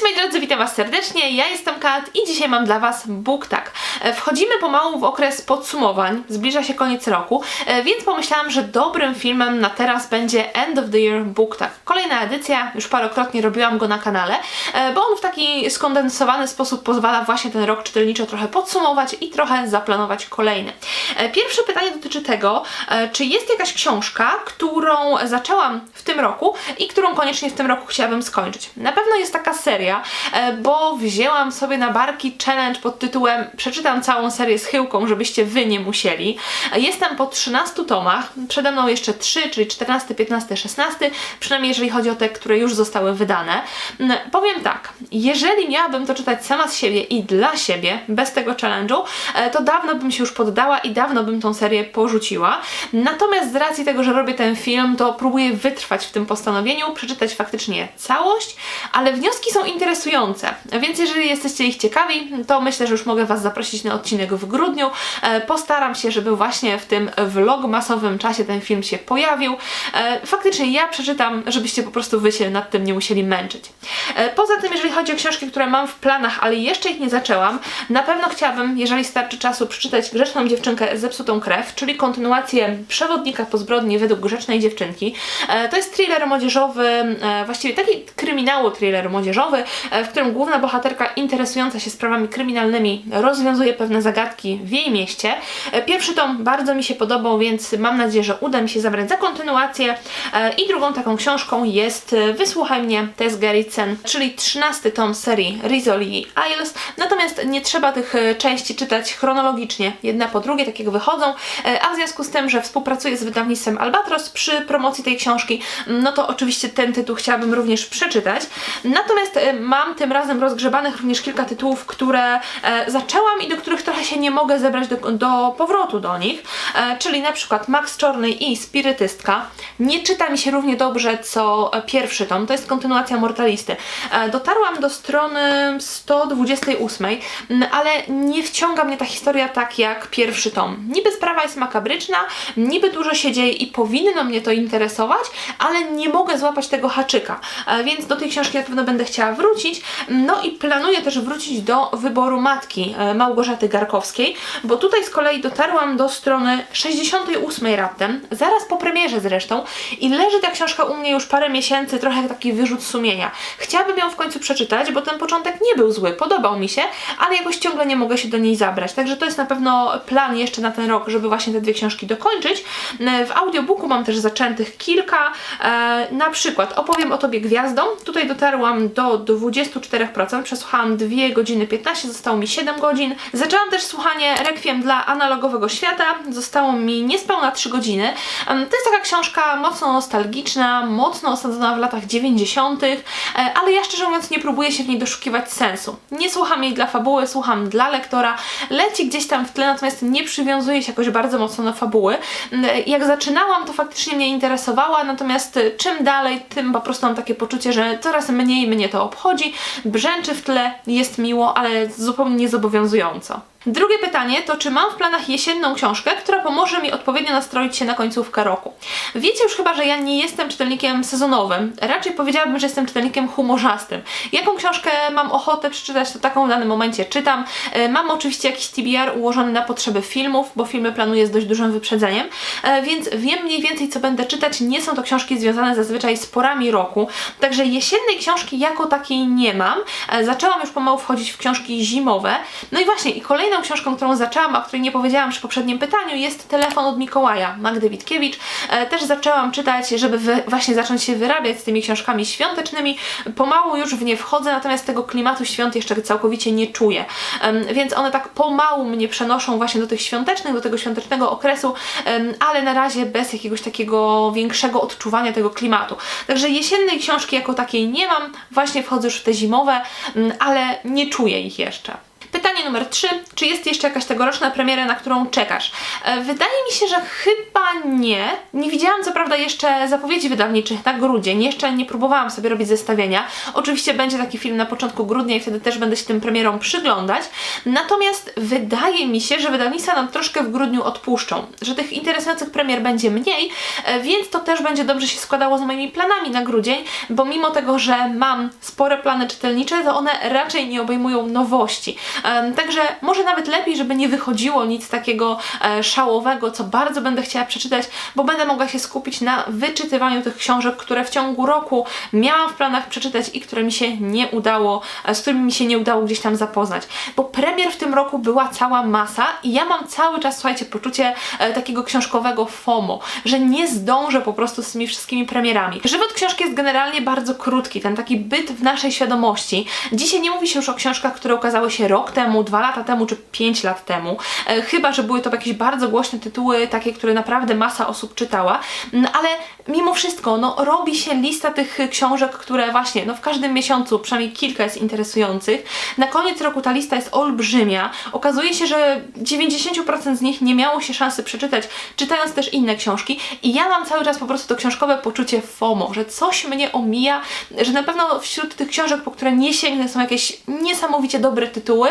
Cześć moi drodzy, witam Was serdecznie, ja jestem Kat i dzisiaj mam dla Was BookTag. E, Wchodzimy pomału w okres podsumowań, zbliża się koniec roku, e, więc pomyślałam, że dobrym filmem na teraz będzie End of the Year BookTag. Kolejna edycja, już parokrotnie robiłam go na kanale, e, bo on w taki skondensowany sposób pozwala właśnie ten rok czytelniczo trochę podsumować i trochę zaplanować kolejny. Pierwsze pytanie dotyczy tego, czy jest jakaś książka, którą zaczęłam w tym roku i którą koniecznie w tym roku chciałabym skończyć. Na pewno jest taka seria, e, bo wzięłam sobie na barki challenge pod tytułem Przeczytam całą serię z chyłką, żebyście wy nie musieli. Jestem po 13 tomach, przede mną jeszcze 3, czyli 14, 15, 16, przynajmniej jeżeli chodzi o te, które już zostały wydane. Mm, Powiem tak, jeżeli miałabym to czytać sama z siebie i dla siebie, bez tego challenge'u, e, to dawno bym się już poddała i dawno bym tą serię porzuciła. Natomiast z racji tego, że robię ten film, to próbuję wytrwać w tym postanowieniu, przeczytać faktycznie całość, ale wnioski są interesujące, więc jeżeli jesteście ich ciekawi, to myślę, że już mogę Was zaprosić na odcinek w grudniu. E, Postaram się, żeby właśnie w tym vlogmasowym czasie ten film się pojawił. E, Faktycznie ja przeczytam, żebyście po prostu Wy się nad tym nie musieli męczyć. E, Poza tym, jeżeli chodzi o książki, które mam w planach, ale jeszcze ich nie zaczęłam, na pewno chciałabym, jeżeli starczy czasu, przeczytać Grzeczną dziewczynkę Zepsutą krew, czyli kontynuację Przewodnika po zbrodni według Grzecznej dziewczynki. To jest thriller młodzieżowy, właściwie taki kryminału thriller młodzieżowy, w którym główna bohaterka interesująca się sprawami kryminalnymi rozwiązuje pewne zagadki w jej mieście. E, Pierwszy tom bardzo mi się podobał, więc mam nadzieję, że uda mi się zabrać za kontynuację. E, I drugą taką książką jest e, Wysłuchaj mnie, Tess Gerritsen, czyli 13 tom serii Rizzoli i Isles. Natomiast nie trzeba tych e, części czytać chronologicznie, jedna po drugiej, tak jak wychodzą, E, a w związku z tym, że współpracuję z wydawnictwem Albatros przy promocji tej książki, no to oczywiście ten tytuł chciałabym również przeczytać. Natomiast e, mam tym razem rozgrzebanych również kilka tytułów, które e, zaczęłam i do których trochę się nie mogę zebrać do, do powrotu do nich, e, czyli na przykład Max Czorny i Spirytystka. Nie czyta mi się równie dobrze co e, pierwszy tom, to jest kontynuacja Mortalisty. E, dotarłam do strony 128, m, ale nie wciąga mnie ta historia tak jak pierwszy tom. Niby sprawa jest makabryczna, niby dużo się dzieje i powinno mnie to interesować, ale nie mogę złapać tego haczyka, E, więc do tej książki na pewno będę chciała wrócić. No i planuję też wrócić do wyboru matki e, Małgorzaty Garkowskiej, bo tutaj z kolei dotarłam do strony 68 raptem, zaraz po premierze zresztą i leży ta książka u mnie już parę miesięcy, trochę taki wyrzut sumienia. Chciałabym ją w końcu przeczytać, bo ten początek nie był zły, podobał mi się, ale jakoś ciągle nie mogę się do niej zabrać, także to jest na pewno plan jeszcze na ten rok, żeby właśnie te dwie książki dokończyć. E, W audiobooku mam też zaczętych kilka, e, na przykład opowiem o Tobie gwiazdą, tutaj dotarłam do 24%, przesłuchałam 2 godziny 15, zostało mi 7 godzin. Zaczęłam też słuchanie Requiem dla analogowego świata, zostało mi niespełna 3 godziny. To jest taka książka mocno nostalgiczna, mocno osadzona w latach 90., e, ale ja szczerze mówiąc nie próbuję się w niej doszukiwać sensu. Nie słucham jej dla fabuły, słucham dla lektora, leci gdzieś tam w tle, natomiast nie przywiązuję się jakoś bardzo mocno do fabuły. Mm, Jak zaczynałam, to faktycznie mnie interesowała, natomiast e, czym dalej, tym po prostu mam takie poczucie, że coraz mniej mnie to obchodzi, brzęczy w tle, jest miło, ale zupełnie niezobowiązująco. Drugie pytanie to, czy mam w planach jesienną książkę, która pomoże mi odpowiednio nastroić się na końcówkę roku. Wiecie już chyba, że ja nie jestem czytelnikiem sezonowym, raczej powiedziałabym, że jestem czytelnikiem humorzastym. Jaką książkę mam ochotę przeczytać, to taką w danym momencie czytam. E, Mam oczywiście jakiś TBR ułożony na potrzeby filmów, bo filmy planuję z dość dużym wyprzedzeniem, e, więc wiem mniej więcej, co będę czytać. Nie są to książki związane zazwyczaj z porami roku, także jesiennej książki jako takiej nie mam. E, Zaczęłam już pomału wchodzić w książki zimowe. No i właśnie, i kolejną książką, którą zaczęłam, a której nie powiedziałam przy poprzednim pytaniu, jest Telefon od Mikołaja Magdy Witkiewicz. E, Też zaczęłam czytać, żeby właśnie zacząć się wyrabiać z tymi książkami świątecznymi. Pomału już w nie wchodzę, natomiast tego klimatu świąt jeszcze całkowicie nie czuję. Więc one tak pomału mnie przenoszą właśnie do tych świątecznych, do tego świątecznego okresu, ale na razie bez jakiegoś takiego większego odczuwania tego klimatu. Także jesiennej książki jako takiej nie mam, właśnie wchodzę już w te zimowe, ale nie czuję ich jeszcze. Pytanie numer 3. Czy jest jeszcze jakaś tegoroczna premiera, na którą czekasz? E, wydaje mi się, że chyba nie. Nie widziałam co prawda jeszcze zapowiedzi wydawniczych na grudzień. Jeszcze nie próbowałam sobie robić zestawienia. Oczywiście będzie taki film na początku grudnia i wtedy też będę się tym premierom przyglądać. Natomiast wydaje mi się, że wydawnictwa nam troszkę w grudniu odpuszczą. Że tych interesujących premier będzie mniej, e, więc to też będzie dobrze się składało z moimi planami na grudzień, bo mimo tego, że mam spore plany czytelnicze, to one raczej nie obejmują nowości. Także może nawet lepiej, żeby nie wychodziło nic takiego e, szałowego, co bardzo będę chciała przeczytać, bo będę mogła się skupić na wyczytywaniu tych książek, które w ciągu roku miałam w planach przeczytać i które mi się nie udało, e, z którymi mi się nie udało gdzieś tam zapoznać. Bo premier w tym roku była cała masa i ja mam cały czas, słuchajcie, poczucie e, takiego książkowego FOMO, że nie zdążę po prostu z tymi wszystkimi premierami. Żywot książki jest generalnie bardzo krótki, ten taki byt w naszej świadomości. Dzisiaj nie mówi się już o książkach, które ukazały się rok temu, dwa lata temu czy pięć lat temu, e, chyba, że były to jakieś bardzo głośne tytuły, takie, które naprawdę masa osób czytała, Mm, ale mimo wszystko, no robi się lista tych książek, które właśnie, no w każdym miesiącu przynajmniej kilka jest interesujących. Na koniec roku ta lista jest olbrzymia. Okazuje się, że 90% z nich nie miało się szansy przeczytać, czytając też inne książki i ja mam cały czas po prostu to książkowe poczucie FOMO, że coś mnie omija, że na pewno wśród tych książek, po które nie sięgnę są jakieś niesamowicie dobre tytuły,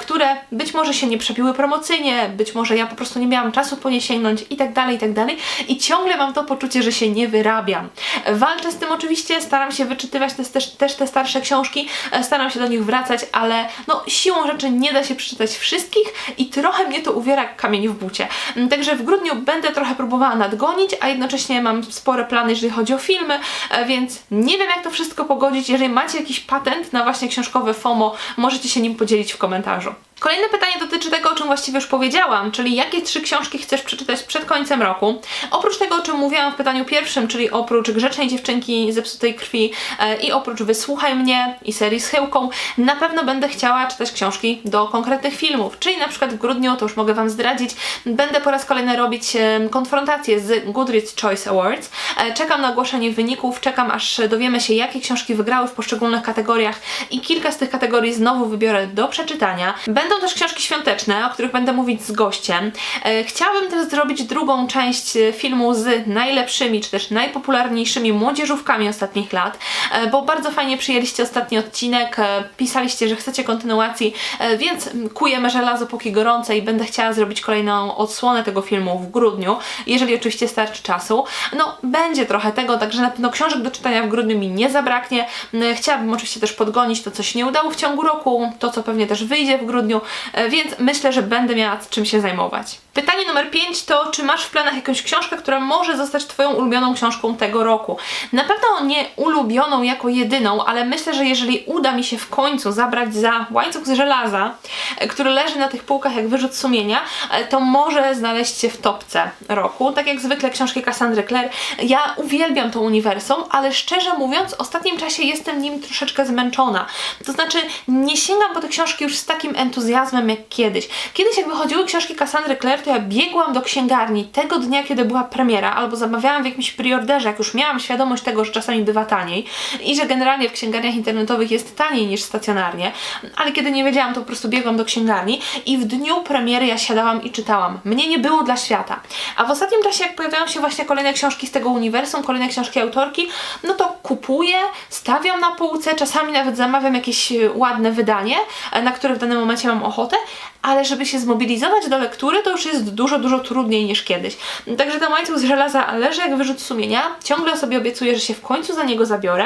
które być może się nie przebiły promocyjnie, być może ja po prostu nie miałam czasu po nie sięgnąć i tak dalej, i tak dalej i ciągle mam to poczucie, że się nie wyrabiam. Walczę z tym oczywiście, staram się wyczytywać te, też, też te starsze książki, e, staram się do nich wracać, ale no siłą rzeczy nie da się przeczytać wszystkich i trochę mnie to uwiera kamień w bucie. Mm, Także w grudniu będę trochę próbowała nadgonić, a jednocześnie mam spore plany, jeżeli chodzi o filmy, e, więc nie wiem jak to wszystko pogodzić. Jeżeli macie jakiś patent na właśnie książkowe FOMO, możecie się nim podzielić w etasjen. Kolejne pytanie dotyczy tego, o czym właściwie już powiedziałam, czyli jakie trzy książki chcesz przeczytać przed końcem roku. Oprócz tego, o czym mówiłam w pytaniu pierwszym, czyli oprócz Grzecznej Dziewczynki Zepsutej Krwi e, i oprócz Wysłuchaj mnie i serii z Chyłką, na pewno będę chciała czytać książki do konkretnych filmów, czyli na przykład w grudniu, to już mogę Wam zdradzić, będę po raz kolejny robić e, konfrontację z Goodreads Choice Awards. E, czekam na ogłoszenie wyników, czekam aż dowiemy się, jakie książki wygrały w poszczególnych kategoriach i kilka z tych kategorii znowu wybiorę do przeczytania. Będą też książki świąteczne, o których będę mówić z gościem. E, Chciałabym też zrobić drugą część e, filmu z najlepszymi, czy też najpopularniejszymi młodzieżówkami ostatnich lat, e, bo bardzo fajnie przyjęliście ostatni odcinek, pisaliście, że chcecie kontynuacji, więc kujemy żelazo póki gorące i będę chciała zrobić kolejną odsłonę tego filmu w grudniu, jeżeli oczywiście starczy czasu. No, będzie trochę tego, także na pewno książek do czytania w grudniu mi nie zabraknie. Chciałabym oczywiście też podgonić to, co się nie udało w ciągu roku, to, co pewnie też wyjdzie w grudniu, e, więc myślę, że będę miała czym się zajmować. Pytanie numer 5 to, czy masz w planach jakąś książkę, która może zostać Twoją ulubioną książką tego roku? Na pewno nie ulubioną jako jedyną, ale myślę, że jeżeli uda mi się w końcu zabrać za łańcuch z żelaza, e, który leży na tych półkach jak wyrzut sumienia, e, to może znaleźć się w topce roku. Tak jak zwykle książki Cassandry Clare. Ja uwielbiam to uniwersum, ale szczerze mówiąc, w ostatnim czasie jestem nim troszeczkę zmęczona. To znaczy, nie sięgam po te książki już z takim entuzjazmem jak kiedyś. Kiedyś jak wychodziły książki Cassandry Clare, to ja biegłam do księgarni tego dnia, kiedy była premiera, albo zamawiałam w jakimś preorderze, jak już miałam świadomość tego, że czasami bywa taniej i że generalnie w księgarniach internetowych jest taniej niż stacjonarnie, ale kiedy nie wiedziałam, to po prostu biegłam do księgarni i w dniu premiery ja siadałam i czytałam. Mnie nie było dla świata. A w ostatnim czasie, jak pojawiają się właśnie kolejne książki z tego uniwersum, kolejne książki autorki, no to kupuję, stawiam na półce, czasami nawet zamawiam jakieś e, ładne wydanie, e, na które w danym momencie mam ochotę, ale żeby się zmobilizować do lektury, to już jest dużo, dużo trudniej niż kiedyś. Także ten łańcuch z żelaza leży jak wyrzut sumienia. Ciągle sobie obiecuję, że się w końcu za niego zabiorę.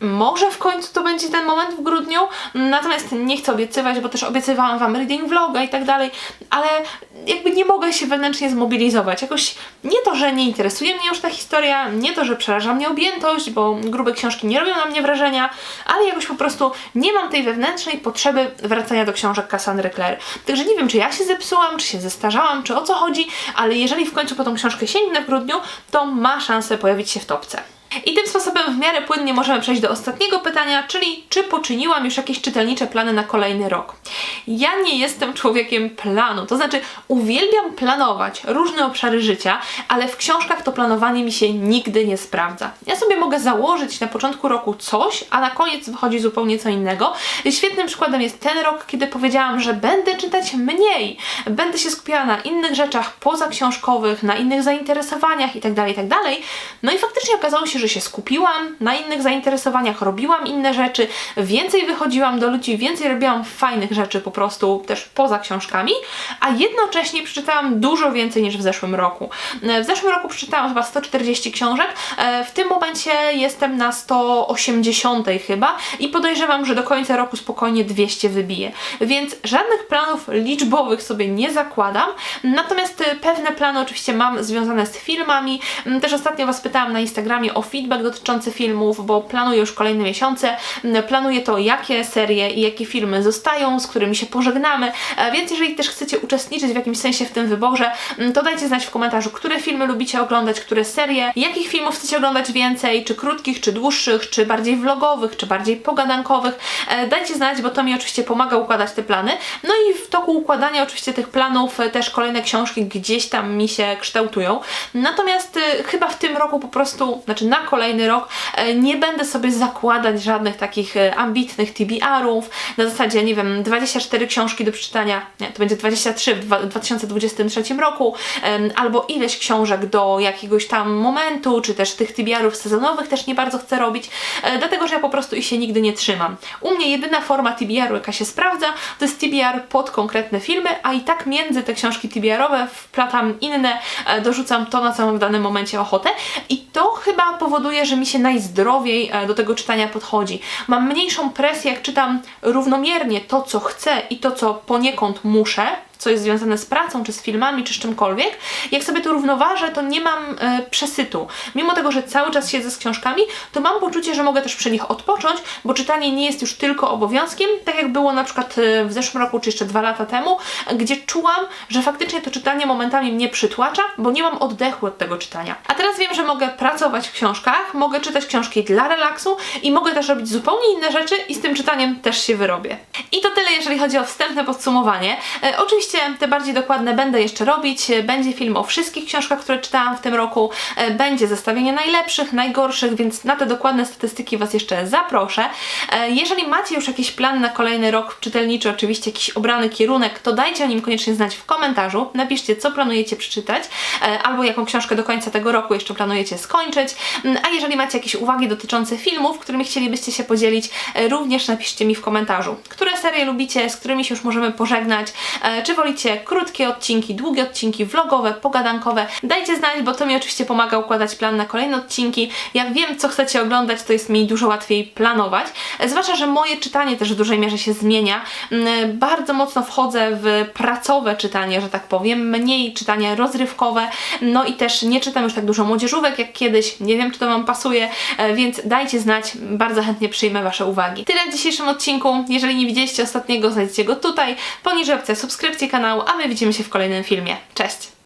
Może w końcu to będzie ten moment w grudniu, natomiast nie chcę obiecywać, bo też obiecywałam Wam reading vloga i tak dalej, ale jakby nie mogę się wewnętrznie zmobilizować. Jakoś nie to, że nie interesuje mnie już ta historia, nie to, że przeraża mnie objętość, bo grube książki nie robią na mnie wrażenia, ale jakoś po prostu nie mam tej wewnętrznej potrzeby wracania do książek Cassandry Clare. Także nie wiem, czy ja się zepsułam, czy się zestarzałam, czy o co chodzi, ale jeżeli w końcu po tą książkę sięgnę w grudniu, to ma szansę pojawić się w topce. I tym sposobem w miarę płynnie możemy przejść do ostatniego pytania, czyli czy poczyniłam już jakieś czytelnicze plany na kolejny rok? Ja nie jestem człowiekiem planu, to znaczy uwielbiam planować różne obszary życia, ale w książkach to planowanie mi się nigdy nie sprawdza. Ja sobie mogę założyć na początku roku coś, a na koniec wychodzi zupełnie co innego. Świetnym przykładem jest ten rok, kiedy powiedziałam, że będę czytać mniej, będę się skupiała na innych rzeczach pozaksiążkowych, na innych zainteresowaniach itd., itd. No i faktycznie okazało się, że się skupiłam na innych zainteresowaniach, robiłam inne rzeczy, więcej wychodziłam do ludzi, więcej robiłam fajnych rzeczy po prostu też poza książkami, a jednocześnie przeczytałam dużo więcej niż w zeszłym roku. W zeszłym roku przeczytałam chyba 140 książek, e, w tym momencie jestem na 180 chyba i podejrzewam, że do końca roku spokojnie 200 wybiję. Więc żadnych planów liczbowych sobie nie zakładam, natomiast pewne plany oczywiście mam związane z filmami. Też ostatnio Was pytałam na Instagramie o feedback dotyczący filmów, bo planuję już kolejne miesiące. Mm, Planuję to, jakie serie i jakie filmy zostają, z którymi się pożegnamy, E, więc jeżeli też chcecie uczestniczyć w jakimś sensie w tym wyborze, mm, to dajcie znać w komentarzu, które filmy lubicie oglądać, które serie, jakich filmów chcecie oglądać więcej, czy krótkich, czy dłuższych, czy bardziej vlogowych, czy bardziej pogadankowych. E, Dajcie znać, bo to mi oczywiście pomaga układać te plany. No i w toku układania oczywiście tych planów e, też kolejne książki gdzieś tam mi się kształtują. Natomiast chyba w tym roku po prostu, znaczy na kolejny rok, e, nie będę sobie zakładać żadnych takich e, ambitnych TBR-ów. Na zasadzie, nie wiem, 24 książki do przeczytania, nie, to będzie 23 w dwa- 2023 roku, albo ileś książek do jakiegoś tam momentu, czy też tych TBR-ów sezonowych też nie bardzo chcę robić, e, dlatego że ja po prostu ich się nigdy nie trzymam. U mnie jedyna forma TBR-u, jaka się sprawdza, to jest TBR pod konkretne filmy, a i tak między te książki TBR-owe wplatam inne, dorzucam to, na co mam w danym momencie ochotę i to chyba powoduje, że mi się najzdrowiej e, do tego czytania podchodzi. Mam mniejszą presję, jak czytam równomiernie to, co chcę i to, co poniekąd muszę, co jest związane z pracą, czy z filmami, czy z czymkolwiek, jak sobie to równoważę, to nie mam e, przesytu. Mimo tego, że cały czas siedzę z książkami, to mam poczucie, że mogę też przy nich odpocząć, bo czytanie nie jest już tylko obowiązkiem, tak jak było na przykład e, w zeszłym roku, czy jeszcze dwa lata temu, gdzie czułam, że faktycznie to czytanie momentami mnie przytłacza, bo nie mam oddechu od tego czytania. A teraz wiem, że mogę pracować w książkach, mogę czytać książki dla relaksu i mogę też robić zupełnie inne rzeczy i z tym czytaniem też się wyrobię. I to tyle, jeżeli chodzi o wstępne podsumowanie. E, oczywiście te bardziej dokładne będę jeszcze robić. E, Będzie film o wszystkich książkach, które czytałam w tym roku. E, będzie zestawienie najlepszych, najgorszych, więc na te dokładne statystyki Was jeszcze zaproszę. E, jeżeli macie już jakieś plany na kolejny rok czytelniczy, oczywiście jakiś obrany kierunek, to dajcie o nim koniecznie znać w komentarzu. Napiszcie, co planujecie przeczytać, e, albo jaką książkę do końca tego roku jeszcze planujecie skończyć. Mm, A jeżeli macie jakieś uwagi dotyczące filmów, którymi chcielibyście się podzielić, e, również napiszcie mi w komentarzu. Które serie lubicie, z którymi się już możemy pożegnać, e, czy wolicie krótkie odcinki, długie odcinki, vlogowe, pogadankowe. Dajcie znać, bo to mi oczywiście pomaga układać plan na kolejne odcinki. Jak wiem, co chcecie oglądać, to jest mi dużo łatwiej planować. E, Zwłaszcza, że moje czytanie też w dużej mierze się zmienia. Mm, Bardzo mocno wchodzę w pracowe czytanie, że tak powiem, mniej czytanie rozrywkowe, no i też nie czytam już tak dużo młodzieżówek jak kiedyś. Nie wiem, czy to Wam pasuje, e, więc dajcie znać, bardzo chętnie przyjmę Wasze uwagi. Tyle w dzisiejszym odcinku. Jeżeli nie widzieliście ostatniego, znajdziecie go tutaj. Poniżej opcja subskrypcji kanału, a my widzimy się w kolejnym filmie. Cześć!